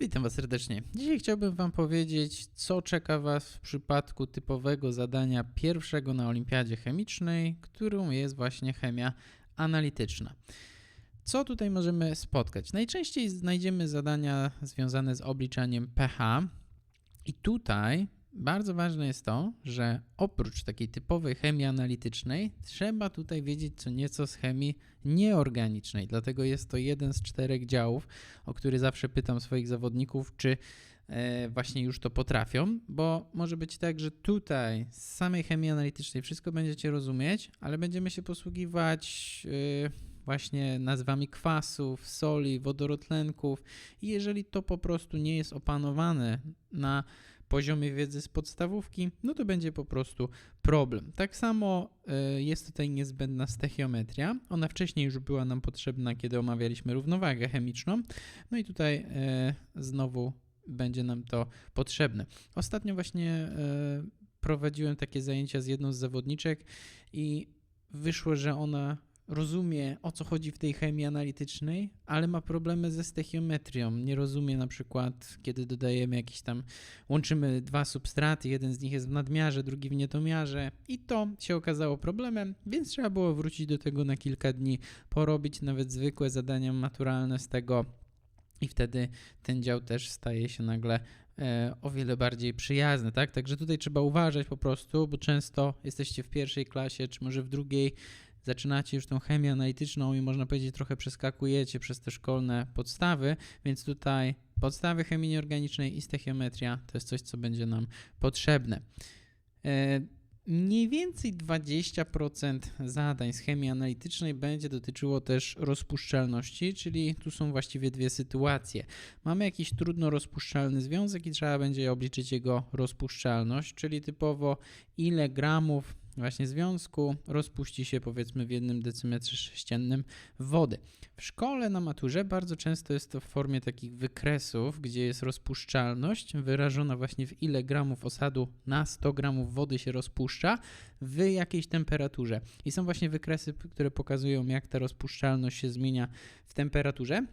Witam Was serdecznie. Dzisiaj chciałbym Wam powiedzieć, co czeka Was w przypadku typowego zadania pierwszego na Olimpiadzie Chemicznej, którą jest właśnie chemia analityczna. Co tutaj możemy spotkać? Najczęściej znajdziemy zadania związane z obliczaniem pH, i tutaj bardzo ważne jest to, że oprócz takiej typowej chemii analitycznej, trzeba tutaj wiedzieć co nieco z chemii nieorganicznej. Dlatego jest to jeden z czterech działów, o który zawsze pytam swoich zawodników, czy e, właśnie już to potrafią, bo może być tak, że tutaj z samej chemii analitycznej wszystko będziecie rozumieć, ale będziemy się posługiwać e, właśnie nazwami kwasów, soli, wodorotlenków i jeżeli to po prostu nie jest opanowane na poziomie wiedzy z podstawówki, no to będzie po prostu problem. Tak samo y, jest tutaj niezbędna stechiometria. Ona wcześniej już była nam potrzebna, kiedy omawialiśmy równowagę chemiczną. No i tutaj y, znowu będzie nam to potrzebne. Ostatnio właśnie y, prowadziłem takie zajęcia z jedną z zawodniczek i wyszło, że ona rozumie o co chodzi w tej chemii analitycznej, ale ma problemy ze stechiometrią. Nie rozumie na przykład, kiedy dodajemy jakiś tam, łączymy dwa substraty, jeden z nich jest w nadmiarze, drugi w niedomiarze i to się okazało problemem, więc trzeba było wrócić do tego na kilka dni, porobić nawet zwykłe zadania maturalne z tego i wtedy ten dział też staje się nagle e, o wiele bardziej przyjazny, tak? Także tutaj trzeba uważać po prostu, bo często jesteście w pierwszej klasie, czy może w drugiej, zaczynacie już tą chemię analityczną i można powiedzieć trochę przeskakujecie przez te szkolne podstawy, więc tutaj podstawy chemii nieorganicznej i stechiometria to jest coś, co będzie nam potrzebne. E, mniej więcej 20% zadań z chemii analitycznej będzie dotyczyło też rozpuszczalności, czyli tu są właściwie dwie sytuacje. Mamy jakiś trudno rozpuszczalny związek i trzeba będzie obliczyć jego rozpuszczalność, czyli typowo ile gramów właśnie związku rozpuści się powiedzmy w jednym decymetrze sześciennym wody. W szkole na maturze bardzo często jest to w formie takich wykresów, gdzie jest rozpuszczalność wyrażona właśnie w ile gramów osadu na 100 gramów wody się rozpuszcza w jakiejś temperaturze. I są właśnie wykresy, które pokazują jak ta rozpuszczalność się zmienia w temperaturze.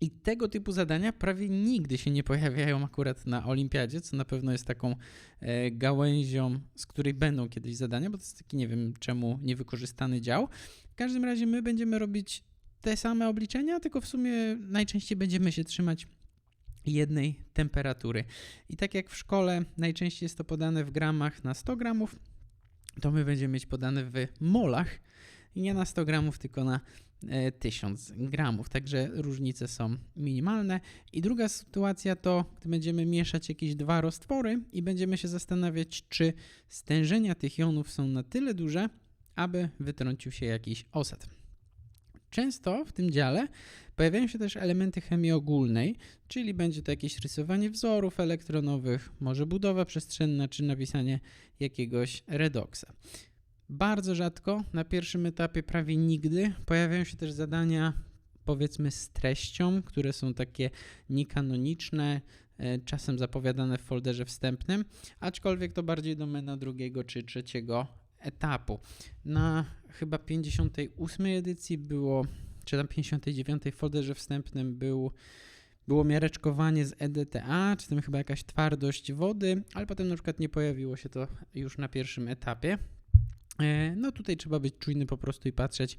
I tego typu zadania prawie nigdy się nie pojawiają akurat na olimpiadzie, co na pewno jest taką e, gałęzią, z której będą kiedyś zadania, bo to jest taki, nie wiem czemu, niewykorzystany dział. W każdym razie my będziemy robić te same obliczenia, tylko w sumie najczęściej będziemy się trzymać jednej temperatury. I tak jak w szkole najczęściej jest to podane w gramach na 100 gramów, to my będziemy mieć podane w molach i nie na 100 gramów, tylko na 1000 e, gramów, także różnice są minimalne. I druga sytuacja to, gdy będziemy mieszać jakieś dwa roztwory i będziemy się zastanawiać, czy stężenia tych jonów są na tyle duże, aby wytrącił się jakiś osad. Często w tym dziale pojawiają się też elementy chemii ogólnej, czyli będzie to jakieś rysowanie wzorów elektronowych, może budowa przestrzenna, czy napisanie jakiegoś redoksa. Bardzo rzadko, na pierwszym etapie prawie nigdy, pojawiają się też zadania powiedzmy z treścią, które są takie niekanoniczne, e, czasem zapowiadane w folderze wstępnym, aczkolwiek to bardziej domena drugiego czy trzeciego etapu. Na chyba 58 edycji było, czy tam 59 w folderze wstępnym był było miareczkowanie z EDTA, czy tam chyba jakaś twardość wody, ale potem na przykład nie pojawiło się to już na pierwszym etapie. E, no tutaj trzeba być czujny po prostu i patrzeć,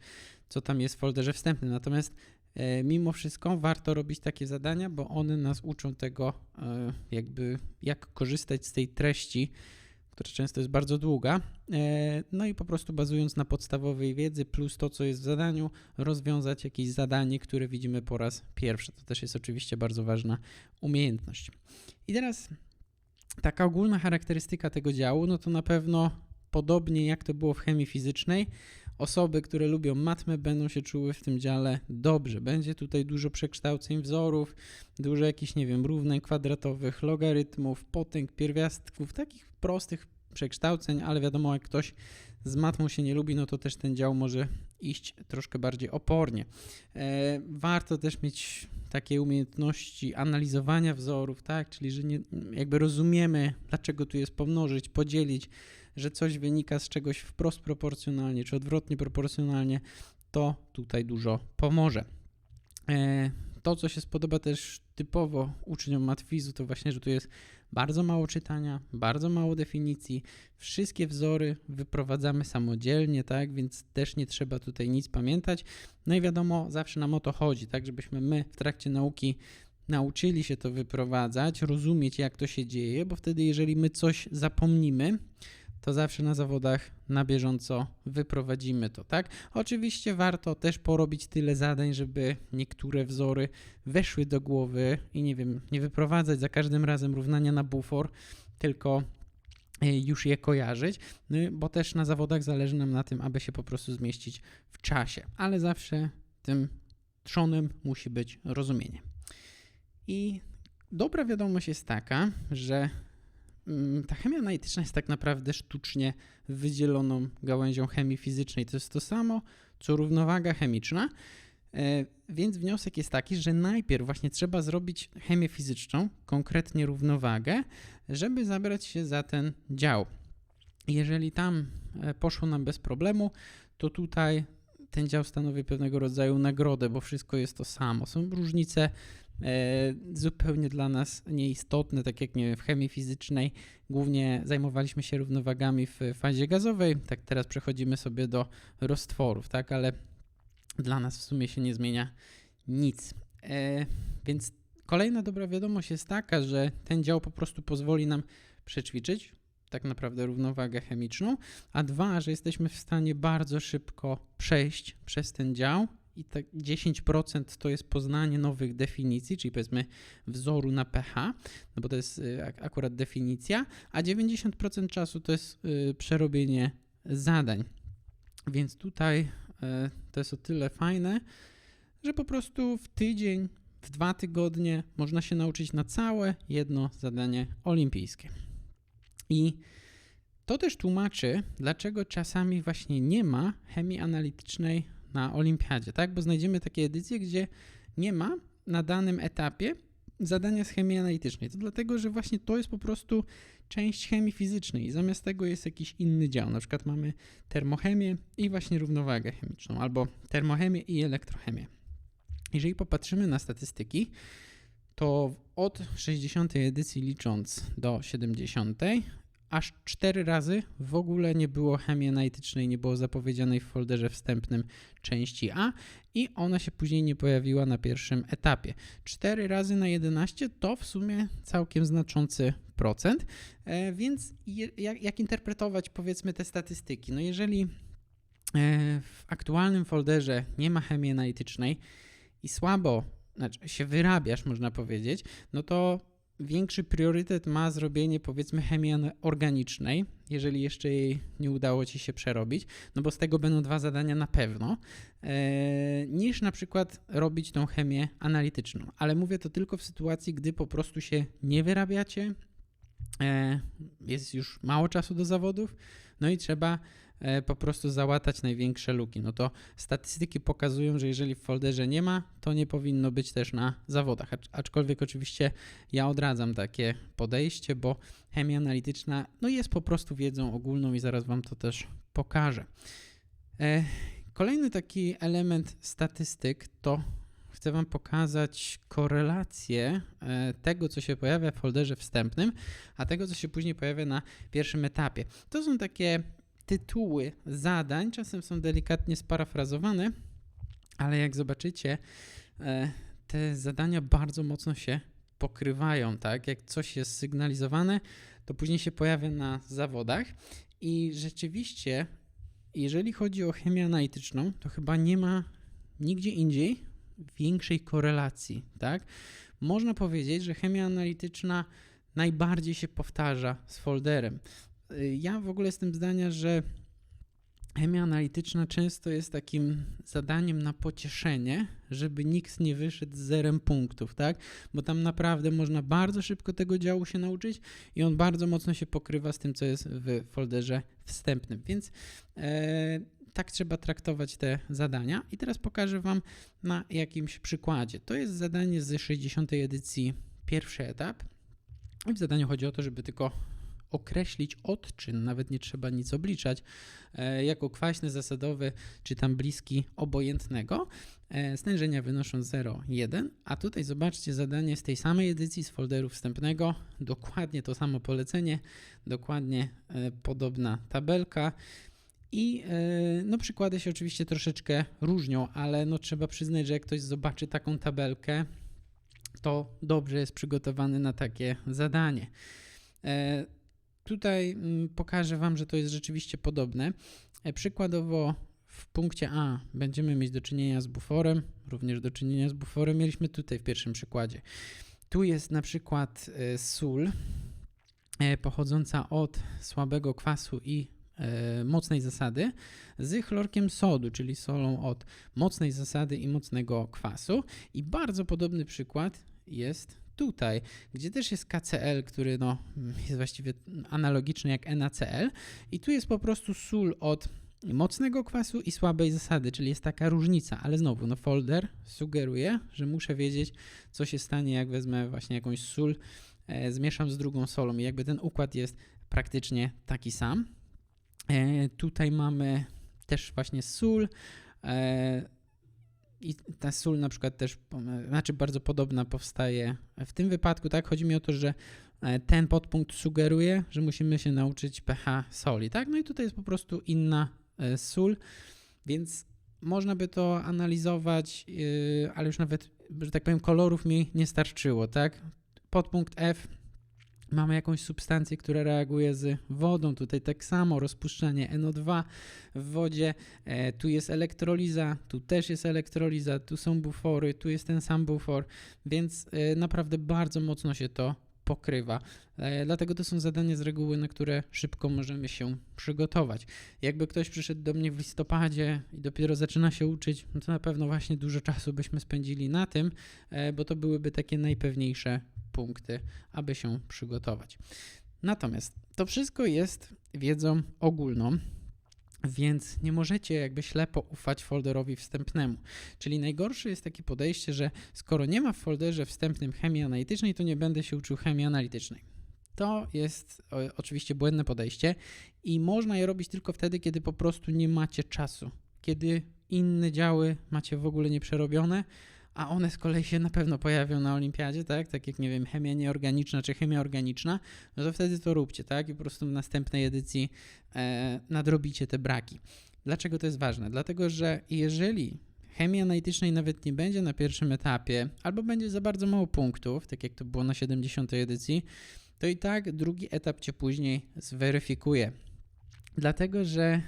co tam jest w folderze wstępnym. Natomiast e, mimo wszystko warto robić takie zadania, bo one nas uczą tego, e, jakby jak korzystać z tej treści, która często jest bardzo długa. No i po prostu bazując na podstawowej wiedzy plus to, co jest w zadaniu, rozwiązać jakieś zadanie, które widzimy po raz pierwszy. To też jest oczywiście bardzo ważna umiejętność. I teraz taka ogólna charakterystyka tego działu, no to na pewno podobnie jak to było w chemii fizycznej, osoby, które lubią matmę, będą się czuły w tym dziale dobrze. Będzie tutaj dużo przekształceń wzorów, dużo jakichś, nie wiem, równań kwadratowych, logarytmów, potęg, pierwiastków, takich prostych przekształceń, ale wiadomo, jak ktoś z matmą się nie lubi, no to też ten dział może iść troszkę bardziej opornie. E, warto też mieć takie umiejętności analizowania wzorów, tak, czyli że nie, jakby rozumiemy, dlaczego tu jest pomnożyć, podzielić, że coś wynika z czegoś wprost proporcjonalnie czy odwrotnie proporcjonalnie, to tutaj dużo pomoże. E, to, co się spodoba też typowo uczniom matwizu, to właśnie, że tu jest bardzo mało czytania, bardzo mało definicji. Wszystkie wzory wyprowadzamy samodzielnie, tak, więc też nie trzeba tutaj nic pamiętać. No i wiadomo, zawsze nam o to chodzi, tak, żebyśmy my w trakcie nauki nauczyli się to wyprowadzać, rozumieć jak to się dzieje, bo wtedy jeżeli my coś zapomnimy, to zawsze na zawodach na bieżąco wyprowadzimy to, tak? Oczywiście warto też porobić tyle zadań, żeby niektóre wzory weszły do głowy i nie wiem, nie wyprowadzać za każdym razem równania na bufor, tylko e, już je kojarzyć, no, bo też na zawodach zależy nam na tym, aby się po prostu zmieścić w czasie, ale zawsze tym trzonem musi być rozumienie. I dobra wiadomość jest taka, że ta chemia analityczna jest tak naprawdę sztucznie wydzieloną gałęzią chemii fizycznej. To jest to samo, co równowaga chemiczna. E, więc wniosek jest taki, że najpierw właśnie trzeba zrobić chemię fizyczną, konkretnie równowagę, żeby zabrać się za ten dział. Jeżeli tam e, poszło nam bez problemu, to tutaj ten dział stanowi pewnego rodzaju nagrodę, bo wszystko jest to samo. Są różnice zupełnie dla nas nieistotne, tak jak nie w chemii fizycznej głównie zajmowaliśmy się równowagami w fazie gazowej, tak teraz przechodzimy sobie do roztworów, tak, ale dla nas w sumie się nie zmienia nic. E, więc kolejna dobra wiadomość jest taka, że ten dział po prostu pozwoli nam przećwiczyć tak naprawdę równowagę chemiczną, a dwa, że jesteśmy w stanie bardzo szybko przejść przez ten dział i tak 10% to jest poznanie nowych definicji, czyli powiedzmy wzoru na pH, no bo to jest y, akurat definicja, a 90% czasu to jest y, przerobienie zadań. Więc tutaj y, to jest o tyle fajne, że po prostu w tydzień, w dwa tygodnie można się nauczyć na całe jedno zadanie olimpijskie. I to też tłumaczy, dlaczego czasami właśnie nie ma chemii analitycznej na olimpiadzie, tak? Bo znajdziemy takie edycje, gdzie nie ma na danym etapie zadania z chemii analitycznej. To dlatego, że właśnie to jest po prostu część chemii fizycznej i zamiast tego jest jakiś inny dział. Na przykład mamy termochemię i właśnie równowagę chemiczną, albo termochemię i elektrochemię. Jeżeli popatrzymy na statystyki, to od 60. edycji licząc do 70 aż cztery razy w ogóle nie było chemii analitycznej, nie było zapowiedzianej w folderze wstępnym części A i ona się później nie pojawiła na pierwszym etapie. Cztery razy na 11 to w sumie całkiem znaczący procent, e, więc jak, jak interpretować powiedzmy te statystyki? No jeżeli e, w aktualnym folderze nie ma chemii analitycznej i słabo znaczy się wyrabiasz, można powiedzieć, no to większy priorytet ma zrobienie powiedzmy chemii organicznej, jeżeli jeszcze jej nie udało ci się przerobić, no bo z tego będą dwa zadania na pewno, e, niż na przykład robić tą chemię analityczną. Ale mówię to tylko w sytuacji, gdy po prostu się nie wyrabiacie, e, jest już mało czasu do zawodów, no i trzeba po prostu załatać największe luki. No to statystyki pokazują, że jeżeli w folderze nie ma, to nie powinno być też na zawodach. Aczkolwiek oczywiście ja odradzam takie podejście, bo chemia analityczna no jest po prostu wiedzą ogólną i zaraz Wam to też pokażę. E, kolejny taki element statystyk to chcę Wam pokazać korelację e, tego, co się pojawia w folderze wstępnym, a tego, co się później pojawia na pierwszym etapie. To są takie tytuły zadań czasem są delikatnie sparafrazowane, ale jak zobaczycie, e, te zadania bardzo mocno się pokrywają, tak? Jak coś jest sygnalizowane, to później się pojawia na zawodach i rzeczywiście, jeżeli chodzi o chemię analityczną, to chyba nie ma nigdzie indziej większej korelacji, tak? Można powiedzieć, że chemia analityczna najbardziej się powtarza z folderem. Ja w ogóle jestem zdania, że chemia analityczna często jest takim zadaniem na pocieszenie, żeby nikt nie wyszedł z zerem punktów, tak? Bo tam naprawdę można bardzo szybko tego działu się nauczyć i on bardzo mocno się pokrywa z tym, co jest w folderze wstępnym. Więc e, tak trzeba traktować te zadania. I teraz pokażę Wam na jakimś przykładzie. To jest zadanie z 60. edycji, pierwszy etap. I w zadaniu chodzi o to, żeby tylko określić odczyn, nawet nie trzeba nic obliczać, e, jako kwaśny, zasadowy czy tam bliski obojętnego. E, stężenia wynoszą 0,1, a tutaj zobaczcie zadanie z tej samej edycji z folderu wstępnego, dokładnie to samo polecenie, dokładnie e, podobna tabelka. I no, przykłady się oczywiście troszeczkę różnią, ale no, trzeba przyznać, że jak ktoś zobaczy taką tabelkę, to dobrze jest przygotowany na takie zadanie. E, tutaj mm, pokażę Wam, że to jest rzeczywiście podobne. E, przykładowo w punkcie A będziemy mieć do czynienia z buforem, również do czynienia z buforem mieliśmy tutaj w pierwszym przykładzie. Tu jest na przykład e, sól pochodząca od słabego kwasu i E, mocnej zasady z chlorkiem sodu, czyli solą od mocnej zasady i mocnego kwasu. I bardzo podobny przykład jest tutaj, gdzie też jest KCl, który no, jest właściwie analogiczny jak NaCl. I tu jest po prostu sól od mocnego kwasu i słabej zasady, czyli jest taka różnica, ale znowu, no folder sugeruje, że muszę wiedzieć, co się stanie, jak wezmę właśnie jakąś sól, e, zmieszam z drugą solą i jakby ten układ jest praktycznie taki sam. E, tutaj mamy też właśnie sól. E, I ta sól na przykład też, znaczy bardzo podobna powstaje w tym wypadku, tak? Chodzi mi o to, że e, ten podpunkt sugeruje, że musimy się nauczyć pH soli, tak? No i tutaj jest po prostu inna sól, więc można by to analizować, ale już nawet, że tak powiem, kolorów mi nie starczyło, tak? Podpunkt F Mamy jakąś substancję, która reaguje z wodą. Tutaj tak samo rozpuszczanie NO2 w wodzie. E, tu jest elektroliza, tu też jest elektroliza, tu są bufory, tu jest ten sam bufor, więc e, naprawdę bardzo mocno się to pokrywa. E, dlatego to są zadania z reguły, na które szybko możemy się przygotować. Jakby ktoś przyszedł do mnie w listopadzie i dopiero zaczyna się uczyć, no to na pewno właśnie dużo czasu byśmy spędzili na tym, bo to byłyby takie najpewniejsze punkty, aby się przygotować. Natomiast to wszystko jest wiedzą ogólną, więc nie możecie jakby ślepo ufać folderowi wstępnemu. Czyli najgorsze jest takie podejście, że skoro nie ma w folderze wstępnym chemii analitycznej, to nie będę się uczył chemii analitycznej. To jest oczywiście błędne podejście i można je robić tylko wtedy, kiedy po prostu nie macie czasu, kiedy inne działy macie w ogóle nieprzerobione, a one z kolei się na pewno pojawią na olimpiadzie, tak? Tak jak, nie wiem, chemia nieorganiczna czy chemia organiczna, no to wtedy to róbcie, tak? I po prostu w następnej edycji e, nadrobicie te braki. Dlaczego to jest ważne? Dlatego, że jeżeli chemii analitycznej nawet nie będzie na pierwszym etapie, albo będzie za bardzo mało punktów, tak jak to było na 70. edycji, to i tak drugi etap cię później zweryfikuje. Dlatego, że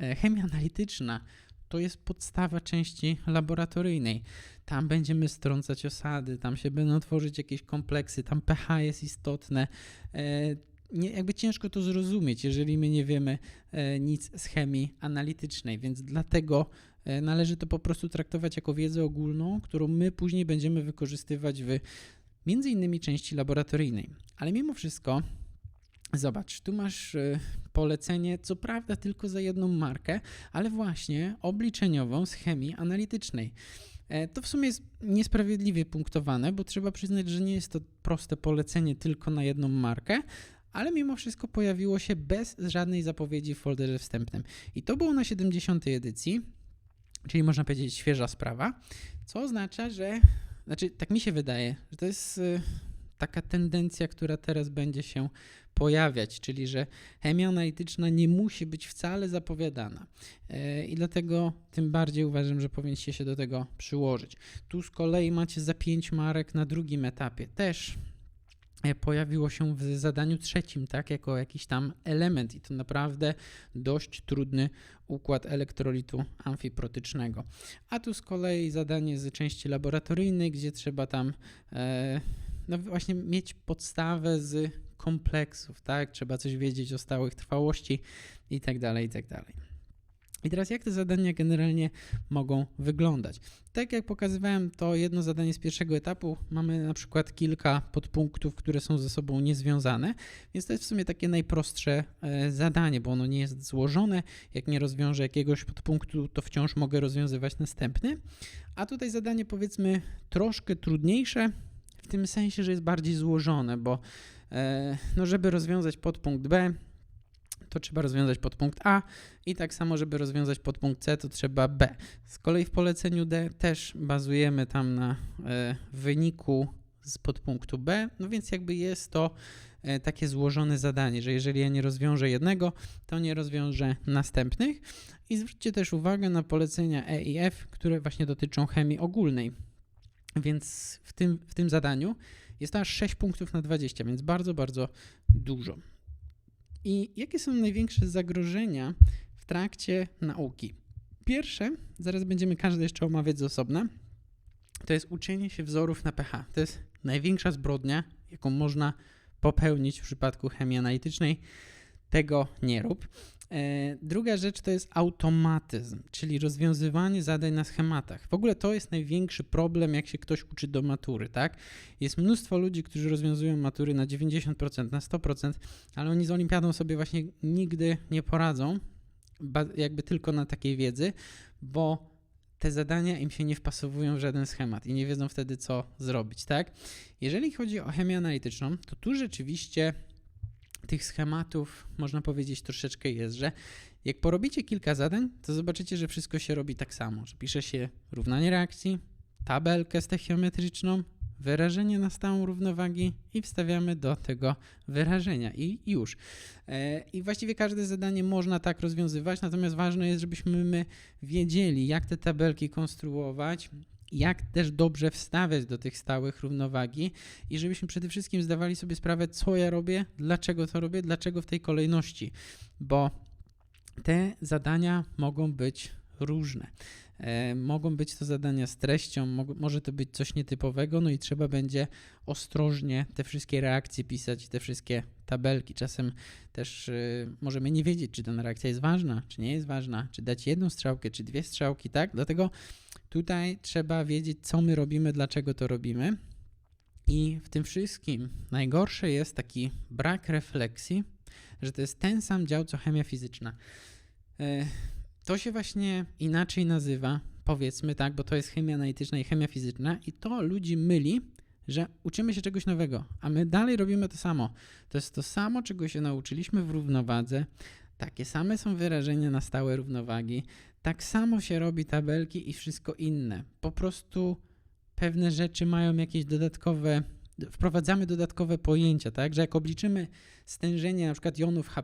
e, chemia analityczna to jest podstawa części laboratoryjnej. Tam będziemy strącać osady, tam się będą tworzyć jakieś kompleksy, tam pH jest istotne. E, nie, jakby ciężko to zrozumieć, jeżeli my nie wiemy e, nic z chemii analitycznej, więc dlatego e, należy to po prostu traktować jako wiedzę ogólną, którą my później będziemy wykorzystywać w między innymi części laboratoryjnej. Ale mimo wszystko Zobacz, tu masz polecenie, co prawda tylko za jedną markę, ale właśnie obliczeniową z chemii analitycznej. E, to w sumie jest niesprawiedliwie punktowane, bo trzeba przyznać, że nie jest to proste polecenie tylko na jedną markę, ale mimo wszystko pojawiło się bez żadnej zapowiedzi w folderze wstępnym. I to było na 70. edycji, czyli można powiedzieć świeża sprawa, co oznacza, że, znaczy tak mi się wydaje, że to jest y, taka tendencja, która teraz będzie się pojawiać, czyli że chemia analityczna nie musi być wcale zapowiadana. E, I dlatego tym bardziej uważam, że powinniście się do tego przyłożyć. Tu z kolei macie za 5 marek na drugim etapie. Też e, pojawiło się w zadaniu trzecim, tak, jako jakiś tam element i to naprawdę dość trudny układ elektrolitu amfiprotycznego. A tu z kolei zadanie z części laboratoryjnej, gdzie trzeba tam e, no właśnie mieć podstawę z kompleksów, tak? Trzeba coś wiedzieć o stałych trwałości i tak dalej, i tak dalej. I teraz jak te zadania generalnie mogą wyglądać? Tak jak pokazywałem, to jedno zadanie z pierwszego etapu mamy na przykład kilka podpunktów, które są ze sobą niezwiązane, więc to jest w sumie takie najprostsze e, zadanie, bo ono nie jest złożone. Jak nie rozwiążę jakiegoś podpunktu, to wciąż mogę rozwiązywać następny. A tutaj zadanie powiedzmy troszkę trudniejsze, w tym sensie, że jest bardziej złożone, bo no żeby rozwiązać podpunkt B, to trzeba rozwiązać podpunkt A i tak samo, żeby rozwiązać podpunkt C, to trzeba B. Z kolei w poleceniu D też bazujemy tam na e, wyniku z podpunktu B, no więc jakby jest to e, takie złożone zadanie, że jeżeli ja nie rozwiążę jednego, to nie rozwiążę następnych. I zwróćcie też uwagę na polecenia E i F, które właśnie dotyczą chemii ogólnej. Więc w tym, w tym zadaniu jest to aż 6 punktów na 20, więc bardzo, bardzo dużo. I jakie są największe zagrożenia w trakcie nauki? Pierwsze, zaraz będziemy każde jeszcze omawiać z osobna, to jest uczenie się wzorów na pH. To jest największa zbrodnia, jaką można popełnić w przypadku chemii analitycznej. Tego nie rób. E, druga rzecz to jest automatyzm, czyli rozwiązywanie zadań na schematach. W ogóle to jest największy problem, jak się ktoś uczy do matury, tak? Jest mnóstwo ludzi, którzy rozwiązują matury na 90%, na 100%, ale oni z olimpiadą sobie właśnie nigdy nie poradzą, jakby tylko na takiej wiedzy, bo te zadania im się nie wpasowują w żaden schemat i nie wiedzą wtedy, co zrobić, tak? Jeżeli chodzi o chemię analityczną, to tu rzeczywiście tych schematów, można powiedzieć, troszeczkę jest, że jak porobicie kilka zadań, to zobaczycie, że wszystko się robi tak samo, że pisze się równanie reakcji, tabelkę stechiometryczną, wyrażenie na stałą równowagi i wstawiamy do tego wyrażenia i już. E, I właściwie każde zadanie można tak rozwiązywać, natomiast ważne jest, żebyśmy my wiedzieli, jak te tabelki konstruować, jak też dobrze wstawiać do tych stałych równowagi i żebyśmy przede wszystkim zdawali sobie sprawę, co ja robię, dlaczego to robię, dlaczego w tej kolejności, bo te zadania mogą być różne. E, mogą być to zadania z treścią, mo może to być coś nietypowego, no i trzeba będzie ostrożnie te wszystkie reakcje pisać, te wszystkie tabelki. Czasem też y, możemy nie wiedzieć, czy dana reakcja jest ważna, czy nie jest ważna, czy dać jedną strzałkę, czy dwie strzałki, tak? Dlatego Tutaj trzeba wiedzieć, co my robimy, dlaczego to robimy. I w tym wszystkim najgorsze jest taki brak refleksji, że to jest ten sam dział co chemia fizyczna. E, to się właśnie inaczej nazywa, powiedzmy tak, bo to jest chemia analityczna i chemia fizyczna, i to ludzi myli, że uczymy się czegoś nowego, a my dalej robimy to samo. To jest to samo, czego się nauczyliśmy w równowadze. Takie same są wyrażenia na stałe równowagi, tak samo się robi tabelki i wszystko inne. Po prostu pewne rzeczy mają jakieś dodatkowe, wprowadzamy dodatkowe pojęcia, tak, że jak obliczymy stężenie na przykład jonów H+,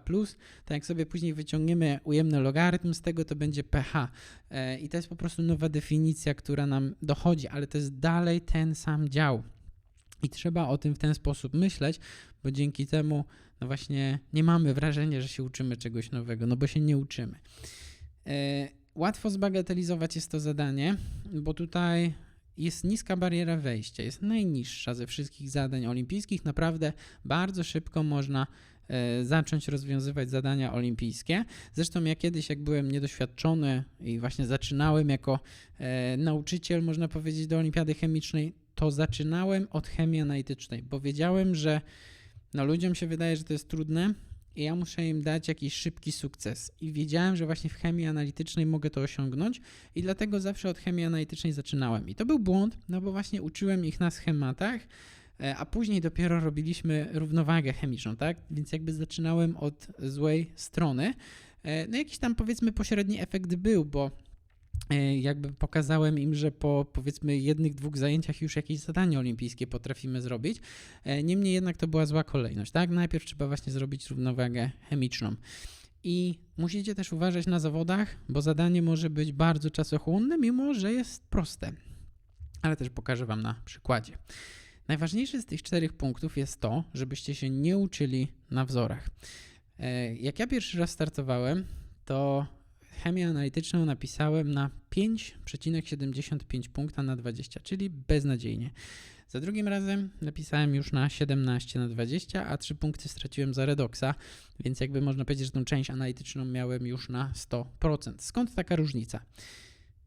to jak sobie później wyciągniemy ujemny logarytm z tego, to będzie pH. E, I to jest po prostu nowa definicja, która nam dochodzi, ale to jest dalej ten sam dział. I trzeba o tym w ten sposób myśleć, bo dzięki temu, no właśnie, nie mamy wrażenia, że się uczymy czegoś nowego, no bo się nie uczymy. Łatwo zbagatelizować jest to zadanie, bo tutaj jest niska bariera wejścia, jest najniższa ze wszystkich zadań olimpijskich. Naprawdę bardzo szybko można e, zacząć rozwiązywać zadania olimpijskie. Zresztą ja kiedyś, jak byłem niedoświadczony i właśnie zaczynałem jako e, nauczyciel, można powiedzieć, do olimpiady chemicznej, to zaczynałem od chemii analitycznej, bo wiedziałem, że no, ludziom się wydaje, że to jest trudne, i ja muszę im dać jakiś szybki sukces. I wiedziałem, że właśnie w chemii analitycznej mogę to osiągnąć, i dlatego zawsze od chemii analitycznej zaczynałem. I to był błąd, no bo właśnie uczyłem ich na schematach, e, a później dopiero robiliśmy równowagę chemiczną, tak? Więc jakby zaczynałem od złej strony. E, no jakiś tam powiedzmy pośredni efekt był, bo jakby pokazałem im, że po powiedzmy jednych, dwóch zajęciach już jakieś zadanie olimpijskie potrafimy zrobić. E, niemniej jednak to była zła kolejność, tak? Najpierw trzeba właśnie zrobić równowagę chemiczną. I musicie też uważać na zawodach, bo zadanie może być bardzo czasochłonne, mimo że jest proste. Ale też pokażę Wam na przykładzie. Najważniejsze z tych czterech punktów jest to, żebyście się nie uczyli na wzorach. E, jak ja pierwszy raz startowałem, to chemię analityczną napisałem na 5,75 punkta na 20, czyli beznadziejnie. Za drugim razem napisałem już na 17 na 20, a 3 punkty straciłem za redoksa, więc jakby można powiedzieć, że tą część analityczną miałem już na 100%. Skąd taka różnica?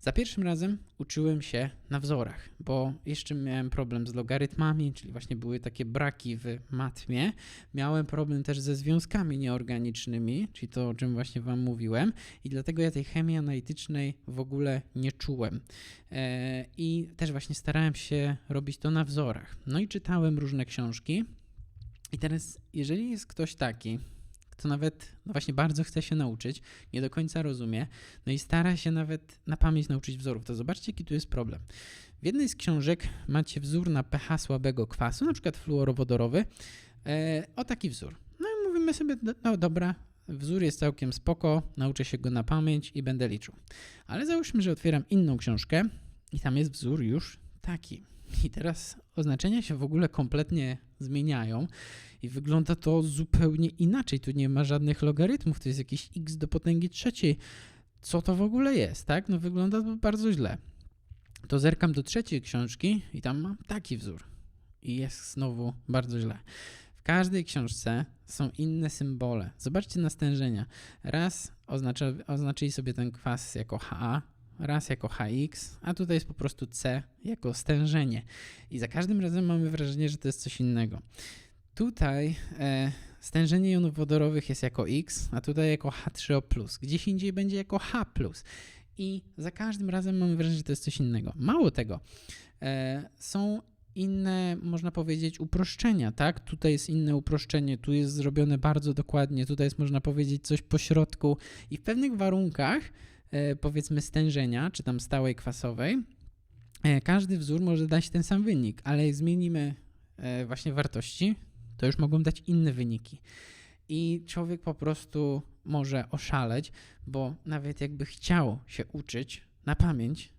Za pierwszym razem uczyłem się na wzorach, bo jeszcze miałem problem z logarytmami, czyli właśnie były takie braki w matmie. Miałem problem też ze związkami nieorganicznymi, czyli to, o czym właśnie Wam mówiłem, i dlatego ja tej chemii analitycznej w ogóle nie czułem. E, I też właśnie starałem się robić to na wzorach. No i czytałem różne książki. I teraz, jeżeli jest ktoś taki, kto nawet no właśnie bardzo chce się nauczyć, nie do końca rozumie, no i stara się nawet na pamięć nauczyć wzorów, to zobaczcie, jaki tu jest problem. W jednej z książek macie wzór na pH słabego kwasu, na przykład fluorowodorowy, e, o taki wzór. No i mówimy sobie, no dobra, wzór jest całkiem spoko, nauczę się go na pamięć i będę liczył. Ale załóżmy, że otwieram inną książkę i tam jest wzór już taki. I teraz oznaczenia się w ogóle kompletnie zmieniają i wygląda to zupełnie inaczej. Tu nie ma żadnych logarytmów, to jest jakiś x do potęgi trzeciej. Co to w ogóle jest, tak? No wygląda to bardzo źle. To zerkam do trzeciej książki i tam mam taki wzór. I jest znowu bardzo źle. W każdej książce są inne symbole. Zobaczcie na stężenia. Raz oznaczyli sobie ten kwas jako Ha, raz jako HX, a tutaj jest po prostu C jako stężenie. I za każdym razem mamy wrażenie, że to jest coś innego. Tutaj e, stężenie jonów wodorowych jest jako X, a tutaj jako H3O+. Gdzieś indziej będzie jako H+. I za każdym razem mamy wrażenie, że to jest coś innego. Mało tego, e, są inne, można powiedzieć, uproszczenia, tak? Tutaj jest inne uproszczenie, tu jest zrobione bardzo dokładnie, tutaj jest, można powiedzieć, coś po środku i w pewnych warunkach, powiedzmy, stężenia, czy tam stałej kwasowej, e, każdy wzór może dać ten sam wynik, ale jak zmienimy e, właśnie wartości, to już mogą dać inne wyniki. I człowiek po prostu może oszaleć, bo nawet jakby chciał się uczyć na pamięć,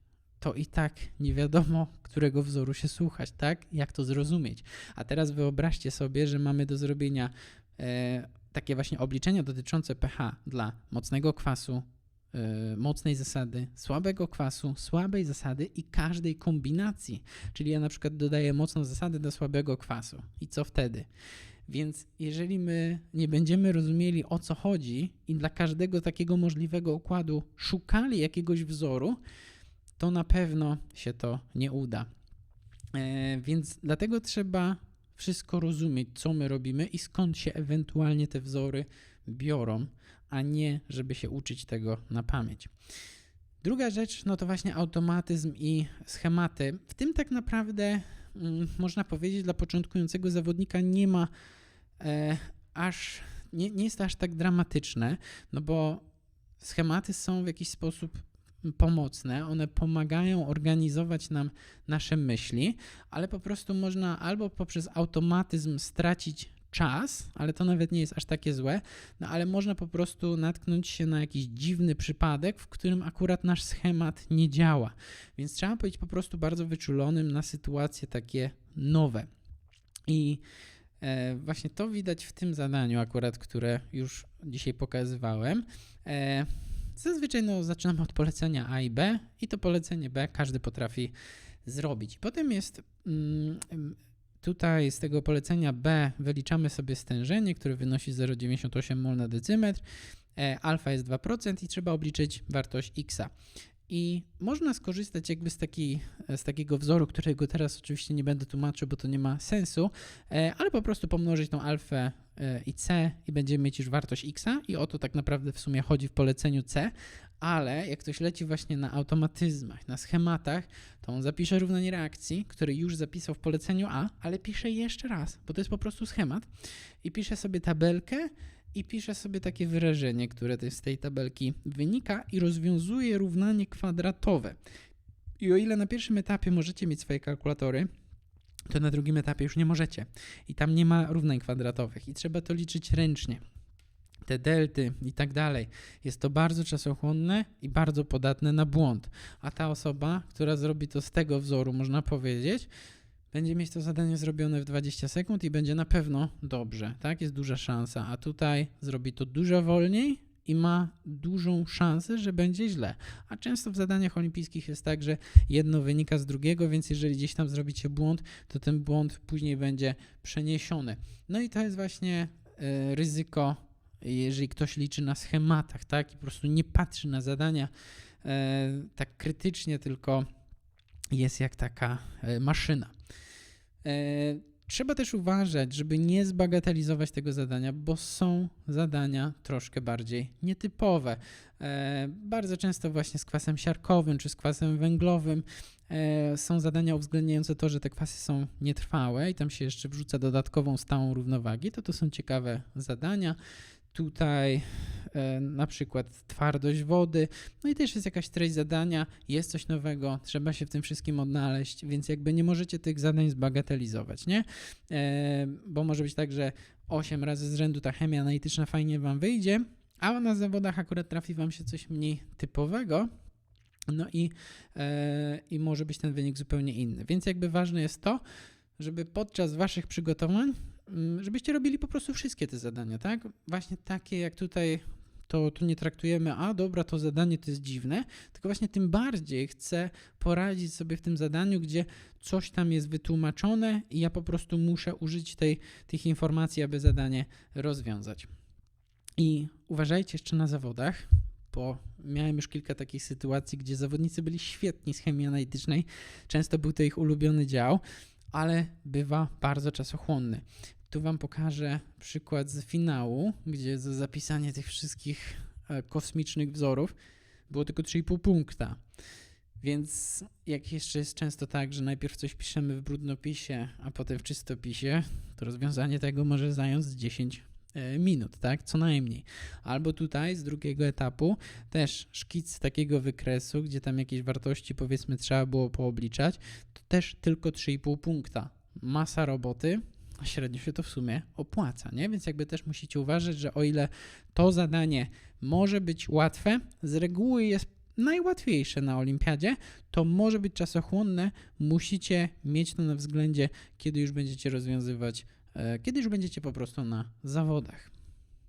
to i tak nie wiadomo, którego wzoru się słuchać, tak? Jak to zrozumieć. A teraz wyobraźcie sobie, że mamy do zrobienia e, takie właśnie obliczenia dotyczące pH dla mocnego kwasu, e, mocnej zasady, słabego kwasu, słabej zasady i każdej kombinacji. Czyli ja na przykład dodaję mocną zasadę do słabego kwasu. I co wtedy? Więc jeżeli my nie będziemy rozumieli o co chodzi i dla każdego takiego możliwego układu szukali jakiegoś wzoru, to na pewno się to nie uda. E, więc dlatego trzeba wszystko rozumieć, co my robimy i skąd się ewentualnie te wzory biorą, a nie żeby się uczyć tego na pamięć. Druga rzecz, no to właśnie automatyzm i schematy. W tym tak naprawdę mm, można powiedzieć, dla początkującego zawodnika nie ma e, aż, nie, nie jest aż tak dramatyczne, no bo schematy są w jakiś sposób pomocne, one pomagają organizować nam nasze myśli, ale po prostu można albo poprzez automatyzm stracić czas, ale to nawet nie jest aż takie złe, no ale można po prostu natknąć się na jakiś dziwny przypadek, w którym akurat nasz schemat nie działa. Więc trzeba być po prostu bardzo wyczulonym na sytuacje takie nowe. I e, właśnie to widać w tym zadaniu akurat, które już dzisiaj pokazywałem. E, Zazwyczaj no, zaczynamy od polecenia A i B i to polecenie B każdy potrafi zrobić. Potem jest mm, tutaj z tego polecenia B wyliczamy sobie stężenie, które wynosi 0,98 mol na decymetr. E, alfa jest 2% i trzeba obliczyć wartość x. I można skorzystać jakby z, taki, z takiego wzoru, którego teraz oczywiście nie będę tłumaczył, bo to nie ma sensu, e, ale po prostu pomnożyć tą alfę e, i c i będziemy mieć już wartość x i o to tak naprawdę w sumie chodzi w poleceniu c, ale jak ktoś leci właśnie na automatyzmach, na schematach, to on zapisze równanie reakcji, który już zapisał w poleceniu A, ale pisze jeszcze raz, bo to jest po prostu schemat i pisze sobie tabelkę i piszę sobie takie wyrażenie, które z tej tabelki wynika i rozwiązuje równanie kwadratowe. I o ile na pierwszym etapie możecie mieć swoje kalkulatory, to na drugim etapie już nie możecie. I tam nie ma równań kwadratowych i trzeba to liczyć ręcznie. Te delty i tak dalej. Jest to bardzo czasochłonne i bardzo podatne na błąd. A ta osoba, która zrobi to z tego wzoru, można powiedzieć, będzie mieć to zadanie zrobione w 20 sekund i będzie na pewno dobrze, tak? Jest duża szansa, a tutaj zrobi to dużo wolniej i ma dużą szansę, że będzie źle. A często w zadaniach olimpijskich jest tak, że jedno wynika z drugiego, więc jeżeli gdzieś tam zrobicie błąd, to ten błąd później będzie przeniesiony. No i to jest właśnie y, ryzyko, jeżeli ktoś liczy na schematach, tak? I po prostu nie patrzy na zadania y, tak krytycznie, tylko jest jak taka y, maszyna. E, trzeba też uważać, żeby nie zbagatelizować tego zadania, bo są zadania troszkę bardziej nietypowe. E, bardzo często właśnie z kwasem siarkowym czy z kwasem węglowym E, Są zadania uwzględniające to, że te kwasy są nietrwałe i tam się jeszcze wrzuca dodatkową stałą równowagi, to to są ciekawe zadania. Tutaj e, na przykład twardość wody, no i też jest jakaś treść zadania, jest coś nowego, trzeba się w tym wszystkim odnaleźć, więc jakby nie możecie tych zadań zbagatelizować, nie? E, bo może być tak, że 8 razy z rzędu ta chemia analityczna fajnie wam wyjdzie, a na zawodach akurat trafi wam się coś mniej typowego, no i, e, i może być ten wynik zupełnie inny. Więc jakby ważne jest to, żeby podczas waszych przygotowań, żebyście robili po prostu wszystkie te zadania, tak? Właśnie takie jak tutaj, to tu nie traktujemy, a dobra, to zadanie to jest dziwne, tylko właśnie tym bardziej chcę poradzić sobie w tym zadaniu, gdzie coś tam jest wytłumaczone i ja po prostu muszę użyć tej, tych informacji, aby zadanie rozwiązać. I uważajcie jeszcze na zawodach, bo miałem już kilka takich sytuacji, gdzie zawodnicy byli świetni z chemii analitycznej. Często był to ich ulubiony dział, ale bywa bardzo czasochłonny. Tu Wam pokażę przykład z finału, gdzie za zapisanie tych wszystkich e, kosmicznych wzorów było tylko 3,5 punkta. Więc jak jeszcze jest często tak, że najpierw coś piszemy w brudnopisie, a potem w czystopisie, to rozwiązanie tego może zająć z 10 e, minut, tak? Co najmniej. Albo tutaj z drugiego etapu też szkic takiego wykresu, gdzie tam jakieś wartości powiedzmy trzeba było poobliczać, to też tylko 3,5 punkta. Masa roboty, a średnio się to w sumie opłaca, nie? Więc jakby też musicie uważać, że o ile to zadanie może być łatwe, z reguły jest najłatwiejsze na olimpiadzie, to może być czasochłonne, musicie mieć to na względzie, kiedy już będziecie rozwiązywać, e, kiedy już będziecie po prostu na zawodach.